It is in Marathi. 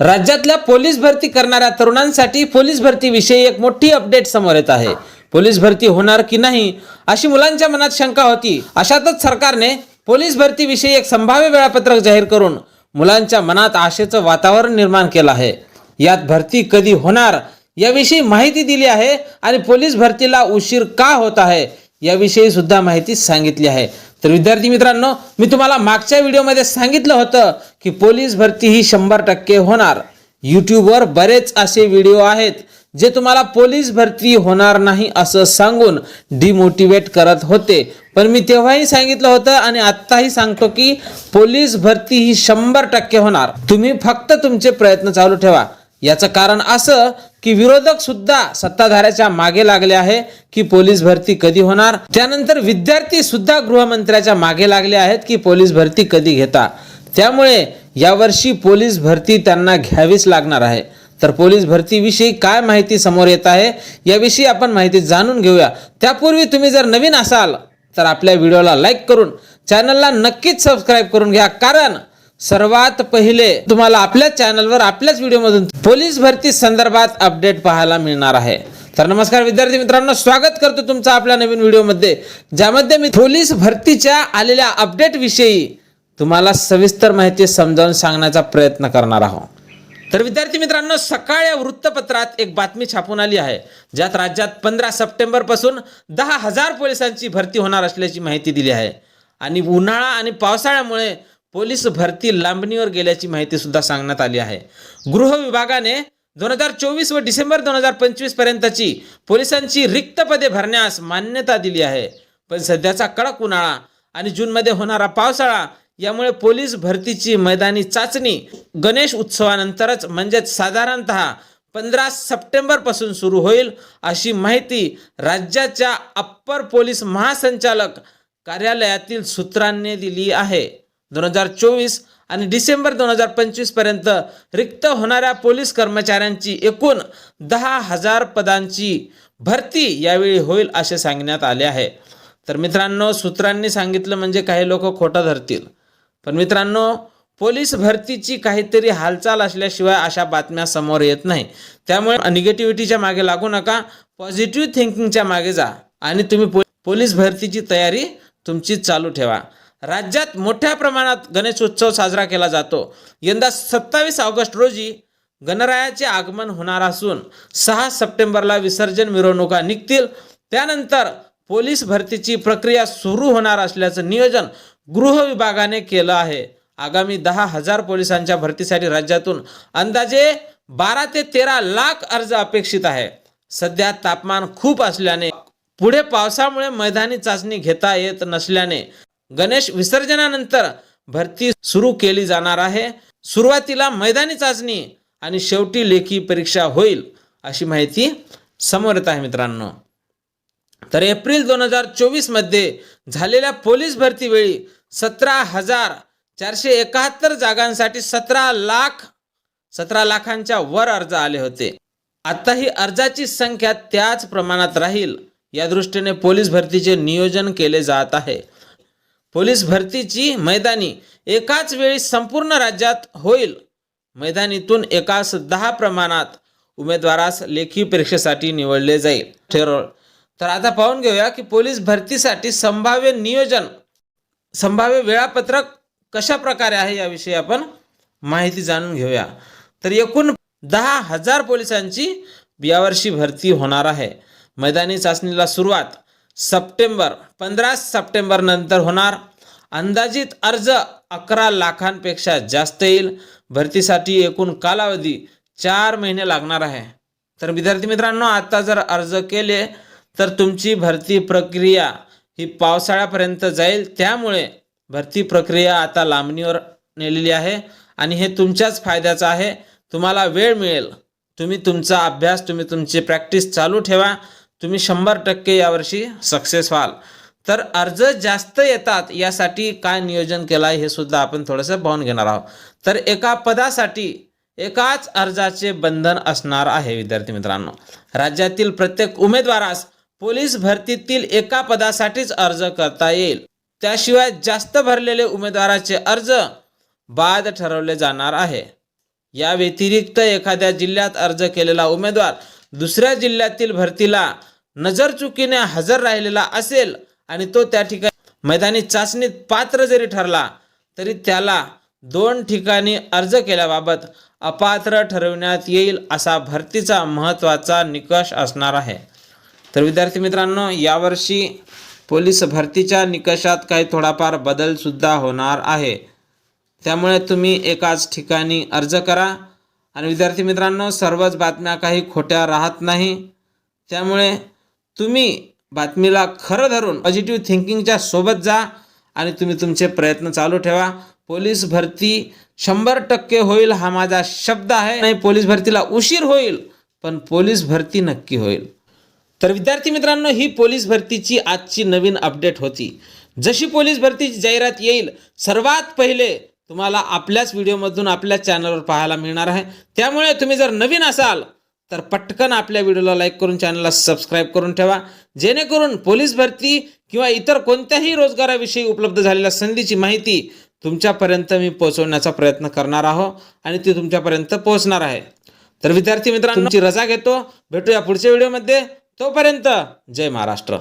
राज्यातल्या पोलीस भरती करणाऱ्या तरुणांसाठी पोलीस भरतीविषयी एक मोठी अपडेट समोर येत आहे. पोलीस भरती होणार की नाही अशी मुलांच्या मनात शंका होती. अशातच सरकारने पोलीस भरतीविषयी एक संभाव्य वेळापत्रक जाहीर करून मुलांच्या मनात आशेचं वातावरण निर्माण केलं आहे. यात भरती कधी होणार याविषयी माहिती दिली आहे आणि पोलीस भरतीला उशीर का होत आहे याविषयी सुद्धा माहिती सांगितली आहे. तर विद्यार्थी मित्रांनो मी तुम्हाला मागच्या व्हिडिओमध्ये सांगितलं होतं की पोलीस भरती ही शंभर टक्के होणार. यूट्यूबवर बरेच असे व्हिडिओ आहेत जे तुम्हाला पोलीस भरती होणार नाही असं सांगून डिमोटिवेट करत होते. पण मी तेव्हाही सांगितलं होतं आणि आत्ताही सांगतो की पोलीस भरती ही शंभर टक्के होणार. तुम्ही फक्त तुमचे प्रयत्न चालू ठेवा. याचं कारण असं की विरोधक सुद्धा सत्ताधाऱ्याच्या मागे लागले आहे की पोलीस भरती कधी होणार? त्यानंतर विद्यार्थी सुद्धा गृहमंत्र्याच्या मागे लागले आहेत की पोलीस भरती कधी घेता? त्यामुळे यावर्षी पोलीस भरती त्यांना घ्यावीच लागणार आहे. तर पोलीस भरतीविषयी काय माहिती समोर येत आहे याविषयी आपण माहिती जाणून घेऊया. त्यापूर्वी तुम्ही जर नवीन असाल तर आपल्या व्हिडिओला लाईक करून चॅनलला नक्कीच सबस्क्राईब करून घ्या कारण सर्वात पहिले तुम्हाला आपल्याच चॅनलवर आपल्याच व्हिडिओमधून पोलीस भरती संदर्भात अपडेट पाहायला मिळणार आहे. तर नमस्कार विद्यार्थी मित्रांनो स्वागत करतो तुमचं आपल्या नवीन व्हिडिओमध्ये ज्यामध्ये मी पोलीस भरतीच्या आलेल्या अपडेटविषयी तुम्हाला सविस्तर माहिती समजावून सांगण्याचा प्रयत्न करणार आहोत. तर विद्यार्थी मित्रांनो सकाळ या वृत्तपत्रात एक बातमी छापून आली आहे. ज्यात राज्यात पंधरा सप्टेंबरपासून दहा हजार पोलिसांची भरती होणार असल्याची माहिती दिली आहे. आणि उन्हाळा आणि पावसाळ्यामुळे पोलीस भरती लांबणीवर गेल्याची माहिती सुद्धा सांगण्यात आली आहे. गृह विभागाने दोन हजार चोवीस व डिसेंबर दोन हजार पंचवीस पर्यंतची पोलिसांची रिक्त पदे भरण्यास मान्यता दिली आहे. पण सध्याचा कडक उन्हाळा आणि जूनमध्ये होणारा पावसाळा यामुळे पोलीस भरतीची मैदानी चाचणी गणेश उत्सवानंतरच म्हणजेच साधारणतः पंधरा सप्टेंबरपासून सुरू होईल अशी माहिती राज्याच्या अप्पर पोलीस महासंचालक कार्यालयातील सूत्रांनी दिली आहे. दोन हजार चोवीस आणि डिसेंबर दोन हजार पंचवीसपर्यंत रिक्त होणाऱ्या पोलीस कर्मचाऱ्यांची एकूण दहा हजार पदांची भरती यावेळी होईल असे सांगण्यात आले आहे. तर मित्रांनो सूत्रांनी सांगितलं म्हणजे काही लोक खोटं धरतील. पण मित्रांनो पोलीस भरतीची काहीतरी हालचाल असल्याशिवाय अशा बातम्या समोर येत नाही. त्यामुळे निगेटिव्हिटीच्या मागे लागू नका पॉझिटिव्ह थिंकिंगच्या मागे जा आणि तुम्ही पो पोलीस भरतीची तयारी तुमची चालू ठेवा. राज्यात मोठ्या प्रमाणात गणेशोत्सव साजरा केला जातो. यंदा सत्तावीस ऑगस्ट रोजी गणरायाचे आगमन होणार असून सहा सप्टेंबरला विसर्जन मिरवणुका निघतील. त्यानंतर पोलीस भरतीची प्रक्रिया सुरू होणार असल्याचं नियोजन गृह विभागाने केलं आहे. आगामी दहा हजार पोलिसांच्या भरतीसाठी राज्यातून अंदाजे बारा ते तेरा लाख अर्ज अपेक्षित आहे. सध्या तापमान खूप असल्याने पुढे पावसामुळे मैदानी चाचणी घेता येत नसल्याने गणेश विसर्जनानंतर भरती सुरू केली जाणार आहे. सुरुवातीला मैदानी चाचणी आणि शेवटी लेखी परीक्षा होईल अशी माहिती समोर येत आहे मित्रांनो. तर एप्रिल दोन हजार चोवीसमध्ये झालेल्या पोलीस भरतीवेळी सतरा हजार चारशे एकाहत्तर जागांसाठी सतरा लाख सतरा लाखांच्या वर अर्ज आले होते. आता ही अर्जाची संख्या त्याच प्रमाणात राहील या दृष्टीने पोलीस भरतीचे नियोजन केले जात आहे. पोलीस भरतीची मैदानी एकाच वेळी संपूर्ण राज्यात होईल. मैदानीतून एकास दहा प्रमाणात उमेदवारास लेखी परीक्षेसाठी निवडले जाईल. ठरव तर आता पाहून घेऊया की पोलीस भरतीसाठी संभाव्य नियोजन संभाव्य वेळापत्रक कशा प्रकारे आहे याविषयी आपण माहिती जाणून घेऊया. तर एकूण दहा हजार पोलिसांची यावर्षी भरती होणार आहे. मैदानी चाचणीला सुरुवात सप्टेंबर पंधरा सप्टेंबर नंतर होणार. अंदाजित अर्ज अकरा लाखांपेक्षा जास्त येईल. भरतीसाठी एकूण कालावधी चार महिने लागणार आहे. तर विद्यार्थी मित्रांनो आता जर अर्ज केले तर तुमची भरती प्रक्रिया ही पावसाळ्यापर्यंत जाईल. त्यामुळे भरती प्रक्रिया आता लांबणीवर नेलेली आहे आणि हे तुमच्याच फायद्याचं आहे. तुम्हाला वेळ मिळेल. तुम्ही तुमचा अभ्यास तुम्ही तुमची प्रॅक्टिस चालू ठेवा. तुम्ही शंभर टक्के यावर्षी सक्सेस व्हाल. तर अर्ज जास्त येतात यासाठी काय नियोजन केलं आहे हे सुद्धा आपण थोडंसं पाहून घेणार आहोत. तर एका पदासाठी एकाच अर्जाचे बंधन असणार आहे विद्यार्थी मित्रांनो. राज्यातील प्रत्येक उमेदवारास पोलीस भरतीतील एका पदासाठीच अर्ज करता येईल. त्याशिवाय जास्त भरलेले उमेदवाराचे अर्ज बाद ठरवले जाणार आहे. या व्यतिरिक्त एखाद्या जिल्ह्यात अर्ज केलेला उमेदवार दुसऱ्या जिल्ह्यातील भरतीला नजर चुकीने हजर राहिलेला असेल आणि तो त्या ठिकाणी मैदानी चाचणीत पात्र जरी ठरला तरी त्याला दोन ठिकाणी अर्ज केल्याबाबत अपात्र ठरविण्यात येईल असा भरतीचा महत्त्वाचा निकष असणार आहे. तर विद्यार्थी मित्रांनो यावर्षी पोलीस भरतीच्या निकषात काही थोडाफार बदलसुद्धा होणार आहे. त्यामुळे तुम्ही एकाच ठिकाणी अर्ज करा. आणि विद्यार्थी मित्रांनो सर्वच बातम्या काही खोट्या राहत नाही. त्यामुळे तुम्ही बातमीला खरं धरून पॉझिटिव्ह थिंकिंगच्या सोबत जा आणि तुम्ही तुमचे प्रयत्न चालू ठेवा. पोलीस भरती शंभर टक्के होईल हा माझा शब्द आहे. नाही पोलीस भरतीला उशीर होईल पण पोलीस भरती नक्की होईल. तर विद्यार्थी मित्रांनो ही पोलीस भरतीची आजची नवीन अपडेट होती. जशी पोलीस भरतीची जाहिरात येईल सर्वात पहिले तुम्हाला आपल्याच व्हिडिओमधून आपल्याच चॅनलवर पाहायला मिळणार आहे. त्यामुळे तुम्ही जर नवीन असाल तर पटकन आपल्या व्हिडिओला लाईक करून चॅनलला सबस्क्राईब करून ठेवा. जेणेकरून पोलीस भरती किंवा इतर कोणत्याही रोजगाराविषयी उपलब्ध झालेल्या संधीची माहिती तुमच्यापर्यंत मी पोहोचवण्याचा प्रयत्न करणार आहो आणि ती तुमच्यापर्यंत पोहोचणार आहे. तर विद्यार्थी मित्रांची रजा घेतो. भेटूया पुढच्या व्हिडिओमध्ये तोपर्यंत जय महाराष्ट्र.